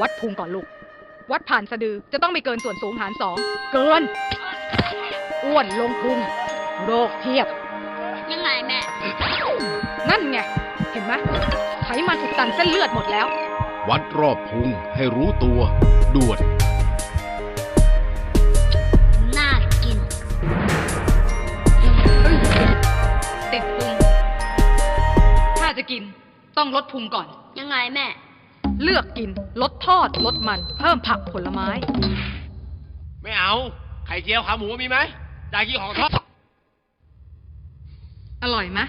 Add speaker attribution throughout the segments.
Speaker 1: วัดพุงก่อนลูก วัดผ่านสะดือจะต้องไม่เกินส่วนสูงหารสอง เกิน อ้วนลงพุง โรคเทียบ
Speaker 2: ยังไงแม่
Speaker 1: นั่นไง เห็นไหมไขมันอุดตันเส้นเลือดหมดแล้ว
Speaker 3: วัดรอบพุงให้รู้ตัวด่วน
Speaker 2: น่ากิน
Speaker 1: ติดพุง ถ้าจะกินต้องลดพุงก่อน
Speaker 2: ยังไงแม่
Speaker 1: เลือกกิน ลดทอด ลดมัน เพิ่มผักผลไม้
Speaker 4: ไม่เอา ไข่เจียวขาหมูมีไหมอยากกินของทอด
Speaker 1: อร่อยไหม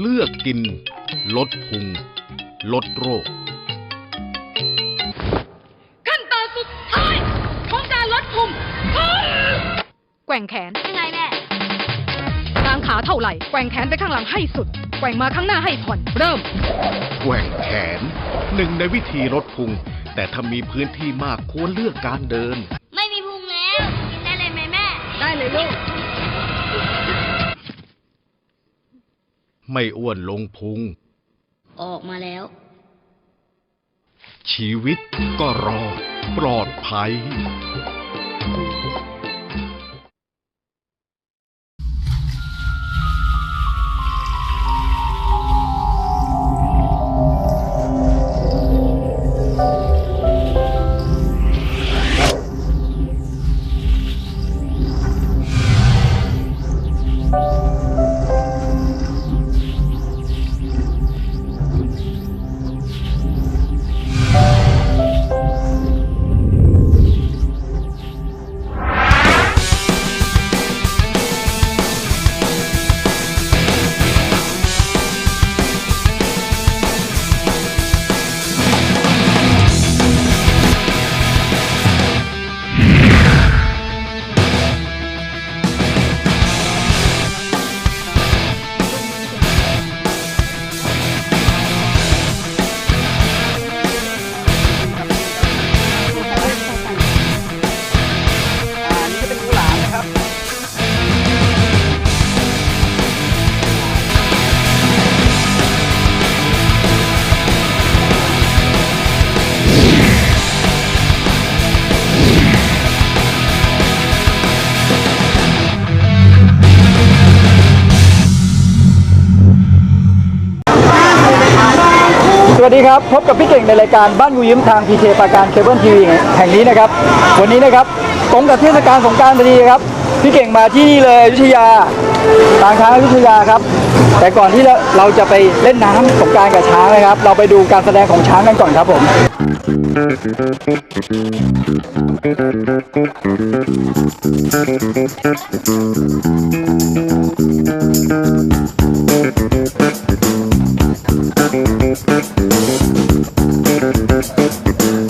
Speaker 3: เลือกกิน ลดพุง ลดโรค
Speaker 1: ขั้นตอนสุดท้ายของการลดพุงแกว่งแขน
Speaker 2: ยังไงแม่
Speaker 1: กางขาเท่าไหร่ แกว่งแขนไปข้างหลังให้สุด แกว่งมาข้างหน้าให้ผ่อน เริ่ม
Speaker 3: แกว่งแขนหนึ่งในวิธีลดพุง แต่ถ้ามีพื้นที่มากควรเลือกการเดิน
Speaker 2: ไม่มีพุงแล้ว กินได้เลยไหมแม่
Speaker 1: ได้เลยลูก
Speaker 3: ไม่อ้วนลงพุง
Speaker 2: ออกมาแล้ว
Speaker 3: ชีวิตก็รอดปลอดภัย
Speaker 5: วัสดีครับพบกับพี่เก่งในรายการบ้านงูยิ้มทางพีเคปาการเคเบิลทีวีแห่งนี้นะครับวันนี้นะครับตรงกับเทศกาลสงกรารพอดีครับพี่เก่งมาที่นี่เลยอยุธยาทางช้างอยุธยาครับ แต่ก่อนที่เราจะไปเล่นน้ำสงการกับช้างนะครับ เราไปดูการแสดงของช้างกันก่อนครับผมต Thank you.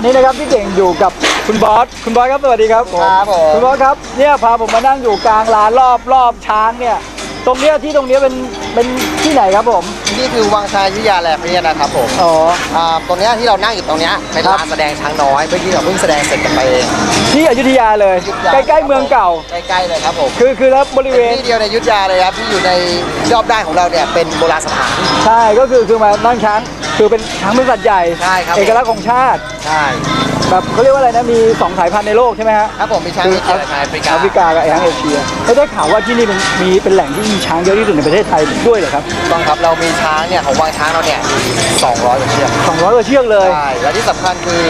Speaker 5: อนนี้นะครับพี่เก่งอยู่กับคุณบอสคุณบอสครับสวัสดีครับ
Speaker 6: ครับผม
Speaker 5: คุณบอสครับเนี่ยพาผมมานั่งอยู่กลางลานรอบรอบช้างเนี่ย ตรงเนี้ยที่ตรงเนี้ยเป็นเป็นที่ไหนครับผม
Speaker 6: นี่คือวังชายยุธยาแลนด์เนี่ยนะครับผม
Speaker 5: อ๋อ
Speaker 6: อ่าตรงเนี้ยที่เรานั่งอยู่ตรงเนี้ยเป็น
Speaker 5: ครับ
Speaker 6: ลานแสดงช้างน้อยเมื่อกี้เราเพิ่งแสดงเสร็จกันไปเอง
Speaker 5: ที่อยุธยาเลย
Speaker 6: อยุธยา
Speaker 5: ใกล้ๆเมืองเก่า
Speaker 6: ใกล้ๆเลยครับผม
Speaker 5: คือคือแล้วบริเว
Speaker 6: เป็น
Speaker 5: ณ
Speaker 6: ที่เดียวในอยุธยาเลยครับที่อยู่ในรอบด้านของเราเนี่ยเป็นโบราณสถาน
Speaker 5: ใช่ก็คือคือมานั่งช้าง คือเป็นช้างเป็นสัตว์ใหญ่
Speaker 6: ใช่ครับ
Speaker 5: เอกลักษณ์ของชาติ
Speaker 6: ใช่
Speaker 5: แบบเขาเรียกว่าอะไรนะมีสองสายพันธุ์ในโลกใช่ไหมฮะ
Speaker 6: ครับผมมีช้างเอเชียและช้างแอฟริกา
Speaker 5: แอฟริกากับช้างเอเชียแล้วได้ข่าวว่าที่นี่เป็นมีเป็นแหล่งที่มีช้างเยอะที่สุดในประเทศไทยด้วยเหรอครับ
Speaker 6: ต้องครับเรามีช้างเนี่ยของวังช้างเราเนี่ย200กว่าเชือก
Speaker 5: 200กว่าเชือกเลย
Speaker 6: ใช่และที่สำคัญคือ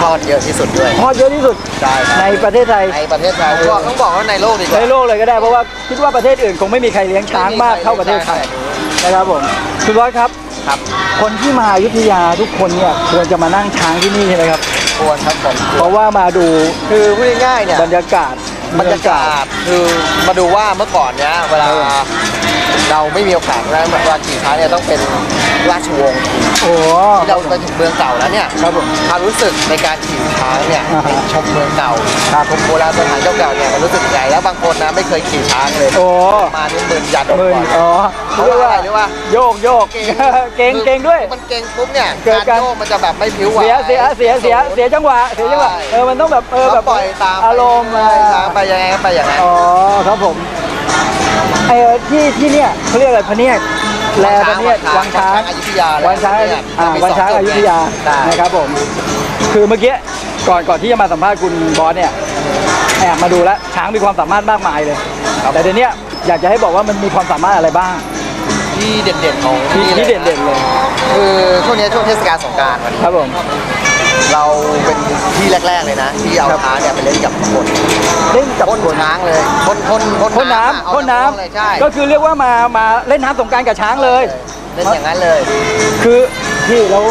Speaker 6: ทอดเยอะที่สุดด้วย
Speaker 5: ทอดเยอะที่สุด
Speaker 6: ใช่ครับ
Speaker 5: ในประเทศไทย
Speaker 6: ในประเทศเราก็ต้องบอกว่าในโลกดีกว่า
Speaker 5: ในโลกเลยก็ได้เพราะว่าคิดว่าประเทศอื่นคงไม่มีใครเลี้ยงช้างมากเท่าประเทศไทย นะครับผมคุณร้อยครับ
Speaker 6: ครับ
Speaker 5: คนที่มาอยุธยาทุกคนเนี่ยควรจะมานั่งช้างที่นี่ใช่ไหมครับ
Speaker 6: ควรครับผม
Speaker 5: เพราะว่ามาดู
Speaker 6: คือพูดง่ายๆเนี่ย
Speaker 5: บรรยากาศ
Speaker 6: บรรยากาศคือมาดูว่าเมื่อก่อนเนี้ยเวลา เราไม่มีโอกาสนะเหมือนว่าขี่ช้างเนี่ยต้องเป็นราชวงศ์
Speaker 5: โอ้
Speaker 6: ที่เราไปถึงเมืองเก่าแล้วเนี่ย
Speaker 5: ครับผม
Speaker 6: ความรู้สึกในการขี่ช้างเนี่ย
Speaker 5: อ่าฮะ
Speaker 6: ชมเมืองเก่า
Speaker 5: ครับ
Speaker 6: ชมโบราณสถานเก่าๆเนี่ยมันรู้สึกยังไงแล้วบางคนนะไม่เคยขี่ช้างเลย
Speaker 5: โอ้
Speaker 6: มานี่มึนยัน
Speaker 5: หมื่น
Speaker 6: ก่อน
Speaker 5: อ๋อ
Speaker 6: เขาเรียกว่าอะไรรู้ป่ะ
Speaker 5: โยกโยกเก่งเก่งด้วย
Speaker 6: มันเก่งปุ๊บเนี่ย
Speaker 5: เกิดการ
Speaker 6: โยกมันจะแบบไม่ผิวไหว
Speaker 5: เสียเสียเสียเสียเสียจังหวะเสียจังหวะ
Speaker 6: ใช่
Speaker 5: เออมันต้องแบบเออ
Speaker 6: แล้
Speaker 5: แบ
Speaker 6: ว
Speaker 5: บ
Speaker 6: ปล่อยตาม
Speaker 5: อารมณ์
Speaker 6: ไปตามไปยังไงก็ไปอย่างนั้น
Speaker 5: อ๋อครับผม ไอ้ที่ที่เนี่ยเขาเรียกอะไรพะเนียดแลพะเนียดวังช้าง
Speaker 6: อยุธยา
Speaker 5: วังช้างอ่าวังช้างอยุธยา
Speaker 6: ใช่
Speaker 5: นะครับผม คือเมื่อกี้ก่อนก่อนที่จะมาสัมภาษณ์คุณบอสเนี่ยแอบมาดูแล้วช้างมีความสามารถมากมายเลย แต่เดี๋ยวนี้อยากจะให้บอกว่ามันมีความสามารถอะไรบ้าง
Speaker 6: ที่เด่นๆของ
Speaker 5: ที่
Speaker 6: นี่
Speaker 5: ที่เด่นๆเลย
Speaker 6: คือช่วงนี้ช่วงเทศกาลสงกรารวันนี้
Speaker 5: ครับผม
Speaker 6: เราเป็นที่แรก ๆเลยนะ ที่เอา
Speaker 5: ครับ
Speaker 6: ช้างเนี่ยไปเล่นกับคน
Speaker 5: เล่นกับ
Speaker 6: พ่น
Speaker 5: คน
Speaker 6: ช้างเลยพ่นพ่น
Speaker 5: พ่นน้
Speaker 6: อะำเอา
Speaker 5: พ่นน้
Speaker 6: เลยใช่ำ
Speaker 5: ก็คือเรียกว่ามามาเล่นน้ำสงกรารกับช้างเลย
Speaker 6: เล่นอย่างนั้นเลย
Speaker 5: คือพี่แล้ว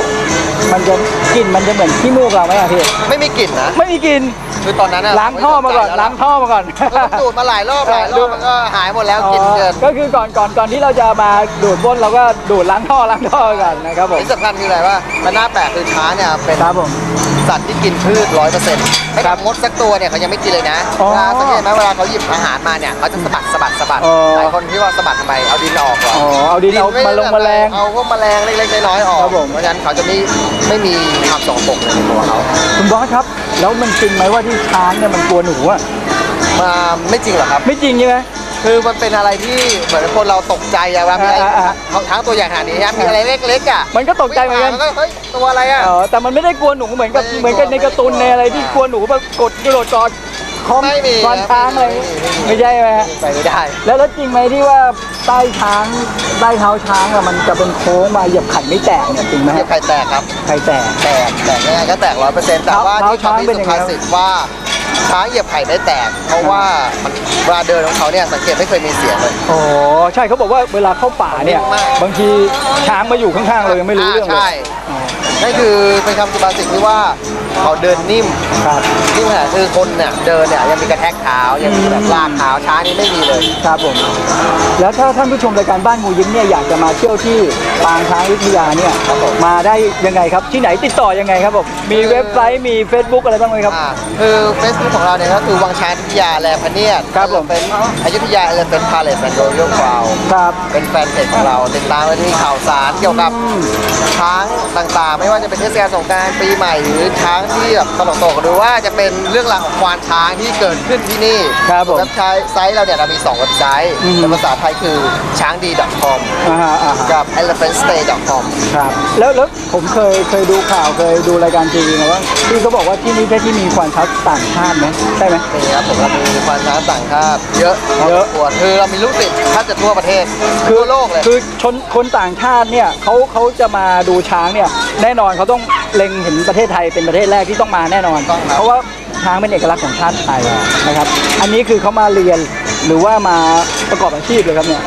Speaker 5: มันจะกลิ่นมันจะเหมือนขี้มูกเราไหมอะพี่
Speaker 6: ไม่มีกลิ่นนะ
Speaker 5: ไม่มีกลิ่น
Speaker 6: คือตอนนั้นอะ
Speaker 5: ล้างท่อมาก่อน
Speaker 6: ไสใจ
Speaker 5: ล้างท่อมาก่อน
Speaker 6: แล้วเราดูดมาหลายรอบหลายรอบมันก็หายหมดแล้วกลิ่นเกิน
Speaker 5: ก็คือก่อนก่อนก่อนที่เราจะมาดูดบ้นเราก็ดูดล้างท่อล้างท่อกันนะครับผม
Speaker 6: ที่สำคัญคืออะไรว่ามันน่าแปลกคือช้างเนี่ยเป็น
Speaker 5: ครับผม
Speaker 6: สัตว์ที่กินพืชร้อยเปอร์เซ็นต์ไม่
Speaker 5: ครั
Speaker 6: กับบมดสักตัวเนี่ยเขายังไม่กินเลยนะ
Speaker 5: อ๋อ
Speaker 6: เวลาสังเกตไหมเวลาเขาหยิบอาหารมาเนี่ยเขาจะสะบัดสะบัดสะบัด
Speaker 5: อ๋อ
Speaker 6: หลายคนที่ว่าสะบัดทำไมเอาดินออกเหรอ
Speaker 5: อ๋อเอาดินเอา
Speaker 6: ไมา
Speaker 5: ลงแมลง
Speaker 6: เอาพวกแมลงเล็กๆน้อยๆออก
Speaker 5: ครับผม
Speaker 6: เพราะฉะนั้นเขาจะไม่ไม่มีความสกปรกเลยในตัวเขา
Speaker 5: คุณบอสครับ แล้วมันจริงไหมว่าที่ช้างเนี่ยมันกลัวหนูอะ
Speaker 6: มาไม่จริงหรอกครับ
Speaker 5: ไม่จริงใช่ไหม
Speaker 6: คือมันเป็นอะไรที่เหมือนคนเราตกใจอะว่ามีอะไร
Speaker 5: อ่าอ่า
Speaker 6: เขาช้างตัวใหญ่ขนาดนี้นะมีอะไรเล็กๆอะ
Speaker 5: มันก็ตกใจเหมือนกัน
Speaker 6: วิ่งาก็เฮ้ยตัวอะไรอะ
Speaker 5: อ๋อแต่มันไม่ได้กลัวหนูเหมือนกับ
Speaker 6: ไม่ได้
Speaker 5: เหมือนกับในการ์ตูนในอะไรที่กลัวหนูแบบกดกระโดดกอดคอม
Speaker 6: ไม่มี
Speaker 5: ควานช้างอะไร
Speaker 6: ไม่มีไม่มี
Speaker 5: ไม่ใช่ไหมฮะ
Speaker 6: ไปไม่ได้
Speaker 5: แล้วแล้วจริงไหมที่ว่า ใต้ช้างใต้เท้าช้างอะมันจะเป็นโค้งมาเหยียบไข่ไม่แตกเนี่ยจริงไหม
Speaker 6: เหยียบไข่แตกครับ
Speaker 5: ไข่แตก
Speaker 6: แตกแตกยังไงก็แตกร้อยเปอร์เซ็นต์แต่ว่า
Speaker 5: เท้า
Speaker 6: ที่
Speaker 5: ช้าง
Speaker 6: คำ
Speaker 5: เป็น
Speaker 6: ที่
Speaker 5: ยั
Speaker 6: สุ
Speaker 5: งไง
Speaker 6: ภาษิตว่าช้างเหยียบไข่ไม่แตก เพราะว่ามันเวลาเดินของเขาเนี่ยสังเกตไม่เคยมีเสียงเลย
Speaker 5: โอ้ใช่เขาบอกว่าเวลาเข้าป่าเนี่ย
Speaker 6: นิ่มมาก
Speaker 5: บางทีช้างมาอยู่ข้างๆเรายังไม่รู้เรื่องเล
Speaker 6: ใช่
Speaker 5: ยอ๋อ
Speaker 6: นั่นคือเป็นคำสุภาษิตที่ว่า เขาเดินนิ่ม
Speaker 5: ครับ
Speaker 6: นิ่มขนาดคือคนเนี่ยเดินเนี่ยยังมีกระแทกเท้ายังมีแบบลากเท้าช้างนี่ไม่มีเลย
Speaker 5: ครับผม แล้วถ้าท่านผู้ชมรายการบ้านงูยิ้มเนี่ยอยากจะมาเที่ยวที่ปางช้างวิทยาเนี่ย
Speaker 6: ครับผม
Speaker 5: มาได้ยังไงครับ ที่ไหนติดต่อยังไงครับผมมีเว็บไซต์มี Facebook อะไรบ้างไหมครับ
Speaker 6: อ่าคือเฟซบุ๊กของเราเนี่ยก็คือวังช้างอยุธยาแลพะเนียด
Speaker 5: ครับผม
Speaker 6: เป็นอยุธยาเอเลเป็นพาเลสแอนด์โรยัลคราว
Speaker 5: ครับ
Speaker 6: เป็นแฟนเพจของเราติดตามแล้วจะมีข่าวสารเกี่ยวกับ
Speaker 5: อืม
Speaker 6: ช้างต่างๆ ไม่ว่าจะเป็นเทศกาลสงกรารปีใหม่หรือช้างที่แบบตลกตกหรือว่าจะเป็นเรื่องราวของควานช้างที่เกิดขึ้นที่นี่
Speaker 5: ครับผม
Speaker 6: เว็บไซต์เราเนี่ยเรามี 2 เว็บไซต์
Speaker 5: อืม
Speaker 6: เป็นภาษาไทยคือช้างดี .com
Speaker 5: อ่าฮะอ่าฮะ
Speaker 6: กับ elephantstay.com
Speaker 5: ครับแล้วแล้วผมเคยเคยดูข่าวเคยดูรายการทีวีมาว่าที่เขาบอกว่าที่นี่แค่ที่มีควานช้างต่างชาติไหมใช่ไหม
Speaker 6: นี่ครับผมเรามีควานช้างต่างชาติเยอะ
Speaker 5: เยอะ
Speaker 6: พสมควรคือเรามีลูกศิษย์แทบจะทั่วประเทศ
Speaker 5: คือ
Speaker 6: ทั่วโลกเลย
Speaker 5: คือชนคนต่างชาติเนี่ยเขาเขาจะมาดูช้างเนี่ยแน่นอนเขาต้อง เล็งเห็นประเทศไทยเป็นประเทศแรกที่ต้องมาแน่นอน
Speaker 6: ต้องครับ
Speaker 5: เพราะว่าช้างเป็นเอกลักษณ์ของชาติไทยนะครับ อันนี้คือเขามาเรียนหรือว่ามาประกอบอาชีพเลยครับเนี่ย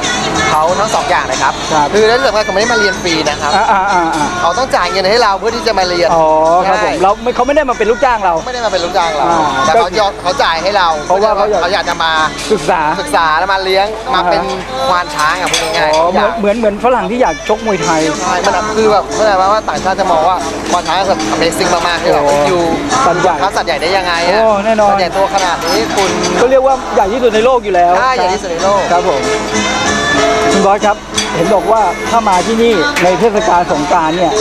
Speaker 6: เขาทั้งสองอย่างเลยครับ
Speaker 5: ครับ
Speaker 6: คือในเรื่องของเขาไม่ได้มาเรียนฟรีนะครับ
Speaker 5: อ่าอ่าอ่าอ่า
Speaker 6: เขาต้องจ่ายเงินให้เราเพื่อที่จะมาเรียน
Speaker 5: อ๋อครับผม
Speaker 6: ใช่
Speaker 5: เราไม่เขาไม่ได้มาเป็นลูกจ้างเรา
Speaker 6: ไม่ได้มาเป็นลูกจ้างเรา
Speaker 5: อ่า
Speaker 6: แต่เขายอมเขาจ่ายให้เรา
Speaker 5: เพราะว่าเขาอยาก
Speaker 6: เขาอยากจะมา
Speaker 5: ศึกษา
Speaker 6: ศึกษาแล้วมาเลี้ยงมาเป็นควานช้างอะพูด
Speaker 5: อ๋
Speaker 6: ง่าย
Speaker 5: อ
Speaker 6: ๆ
Speaker 5: เหมือนเหมือนเหมือนฝรั่งที่อยากชกมวยไทย
Speaker 6: ใช่มันคือแบบเข้าใจไหมว่าต่างชาติจะมองว่าควานช้างแบบ Amazing มากๆที่แบบ
Speaker 5: โอ้
Speaker 6: อยู่
Speaker 5: สัตว์ใหญ่
Speaker 6: ค้าสัตว์ใหญ่ได้ยังไงอะ
Speaker 5: โอ้แน่นอน
Speaker 6: สัตว์ใหญ่ตัวขนาดนี้คุณ
Speaker 5: เขาเรียกว่าใหญ่ที่สุดในโลกอยู่แล้ว
Speaker 6: ใช่ใหญ่ที่สุดในโลก
Speaker 5: ครับผม คุณบอสครับ เห็นบอกว่าถ้ามาที่นี่ในเทศกาลสงกรารเนี่ย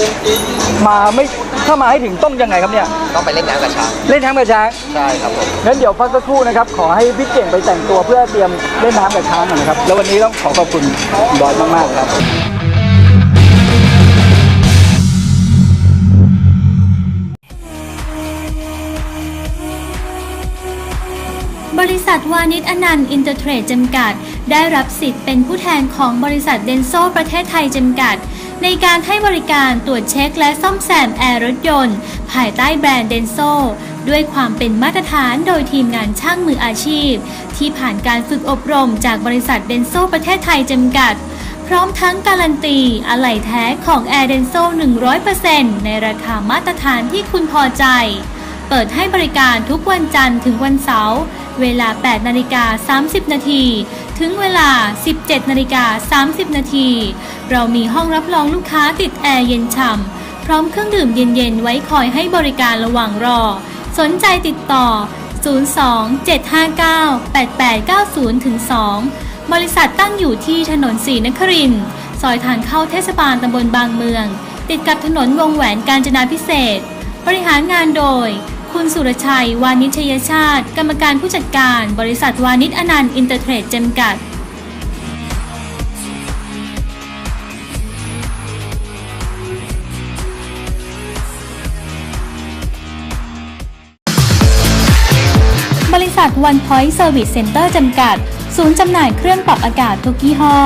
Speaker 5: มาไม่ถ้ามาให้ถึงต้องยังไงครับเนี่ย
Speaker 6: ต้องไปเล่นน้ำกับช้าง
Speaker 5: เล่นน้ำกับช้าง
Speaker 6: ใช่ครับผม
Speaker 5: งั้นเดี๋ยวพักสักครู่นะครับ ขอให้พี่เก่งไปแต่งตัวเพื่อเตรียมเล่นน้ำกับช้างหน่อยนะครับ แล้ววันนี้ต้องขอขอบคุณคุณบอสมากๆครับ
Speaker 7: บริษัทวานิชอนันต์อินเตอร์เทรดจำกัด ได้รับสิทธิ์เป็นผู้แทนของบริษัทเดนโซประเทศไทยจำกัด ในการให้บริการตรวจเช็คและซ่อมแซมแอร์รถยนต์ ภายใต้แบรนด์เดนโซด้วยความเป็นมาตรฐานโดยทีมงานช่างมืออาชีพ ที่ผ่านการฝึกอบรมจากบริษัทเดนโซประเทศไทยจำกัด พร้อมทั้งการันตีอะไหล่แท้ของ Air d e n s o 100%ในราคามาตรฐานที่คุณพอใจ เปิดให้บริการทุกวันจันทร์ถึงวันเสาร์เวลา 8 นาฬิกา 30 นาที ถึงเวลา 17นาฬิกา30 นาที เรามีห้องรับรองลูกค้าติดแอร์เย็นฉ่ำพร้อมเครื่องดื่มเย็นๆ ไว้คอยให้บริการระหว่างรอ สนใจติดต่อ 02-759-8890-2 บริษัทตั้งอยู่ที่ถนนศรีนครินทร์ซอยทางเข้าเทศบาลตำบลบางเมือง ติดกับถนนวงแหวนกาญจนาพิเศษ บริหารงานโดย คุณสุรชัย วานิชยชาติ กรรมการผู้จัดการ บริษัทวานิชอนันต์อินเตอร์เทรดจำกัดบริษัท One Point Service Center จำกัด ศูนย์จำหน่ายเครื่องปรับอากาศทุกยี่ห้อ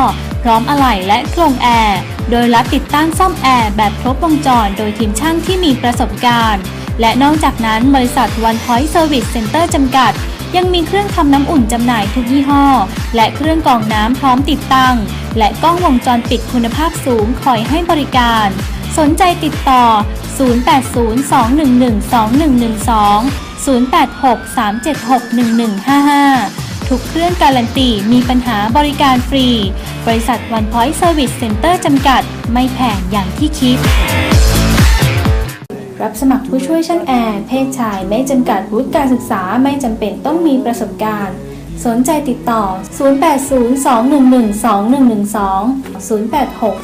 Speaker 7: พร้อมอะไหล่และโครงแอร์ โดยรับติดตั้งซ่อมแอร์แบบครบวงจรโดยทีมช่างที่มีประสบการณ์ และนอกจากนั้นบริษัท One Point Service Center จำกัด ยังมีเครื่องทำน้ำอุ่นจำหน่ายทุกยี่ห้อ และเครื่องกรองน้ำพร้อมติดตั้ง และกล้องวงจรปิดคุณภาพสูงคอยให้บริการ สนใจติดต่อ 0802112112 0863761155 ทุกเครื่องการันตีมีปัญหาบริการฟรี บริษัท One Point Service Center จำกัด ไม่แพงอย่างที่คิด รับสมัครผู้ช่วยช่างแอร์เพศชายไม่จำกัดวุฒิการศึกษาไม่จำเป็นต้องมีประสบการณ์ สนใจติดต่อ 0802112112
Speaker 5: 086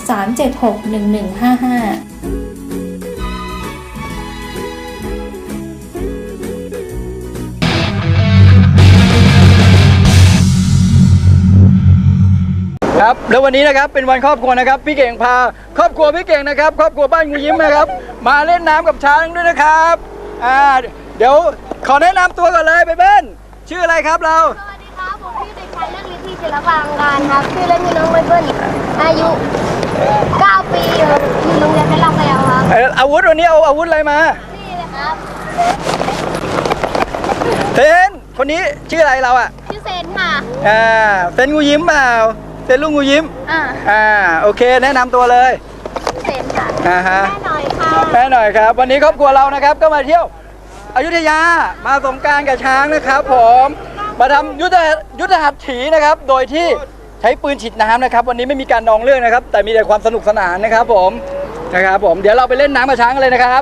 Speaker 5: 376 1155 แล้ววันนี้นะครับเป็นวันครอบครัวนะครับ พี่เก่งพา ครอบครัวพี่เก่งนะครับ ครอบครัวบ้านงูยิ้มนะครับ มาเล่นน้ำกับช้างด้วยนะครับอ่าเดี๋ยวขอแนะนำตัวก่อนเลยไปเบิ้ลชื่ออะไรครับเรา
Speaker 8: สวัสดีครับ ผมชื่อเด็กชายเรื่องฤทธิ์ศิลปางการครับ ชื่อเล่นชื่อน้องไมเคิลอายุ 9 ปีครับอยู่โรงเรียนเพชรลำพยาวครับ
Speaker 5: เอ่ออาวุธวันนี้เอาอาวุธอะไรมา
Speaker 8: นี่เลยครับ
Speaker 5: เซนคนนี้ชื่ออะไรเราอะ
Speaker 8: ชื่อเซนค่ะ
Speaker 5: อ่าเซนงูยิ้มเปล่า เซนลูกงูยิ้ม
Speaker 8: อ่า
Speaker 5: อ่า โอเค แนะนำตัวเลย
Speaker 8: เซนค่ะ
Speaker 5: อ่าฮะ
Speaker 8: แม่หน่อยค่ะ
Speaker 5: แม่หน่อยครับ วันนี้ครอบครัวเรานะครับก็มาเที่ยวอยุธยามาสงกรารกับช้างนะครับ ผมมาทำยุทธยุทธหัตถีนะครับ โดยที่ใช้ปืนฉีดน้ำนะครับ วันนี้ไม่มีการนองเรื่องนะครับ แต่มีแต่ความสนุกสนานนะครับ ผมนะครับ ผมเดี๋ยวเราไปเล่นน้ำกับช้างกันเลยนะครับ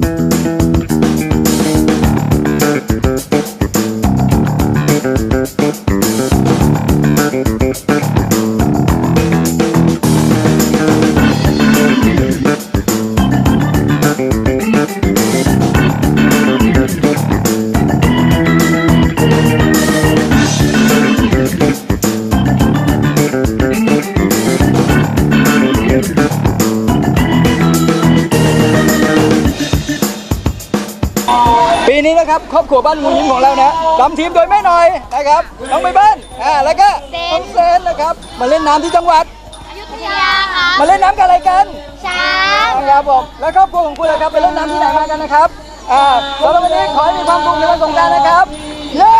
Speaker 5: นี้นะครับครอบครัวบ้านงูยิ้มของเรานะนำทีมโดยแม่หน่อยนะครับน้องใบเบิ้ลอ่าแล้วก็น้องเซนนะครับมาเล่นน้ำที่จังหวัด
Speaker 8: อยุธยาครับ
Speaker 5: มาเล่นน้ำกันอะไรกัน
Speaker 8: ช้าง
Speaker 5: นะครับผมแล้วครอบครัวของคุณนะครับไปเล่นน้ำที่ไหนมากันนะครับอ่าสำหรับวันนี้ขอให้มีความสุขในวันสงกรานต์นะครับเย้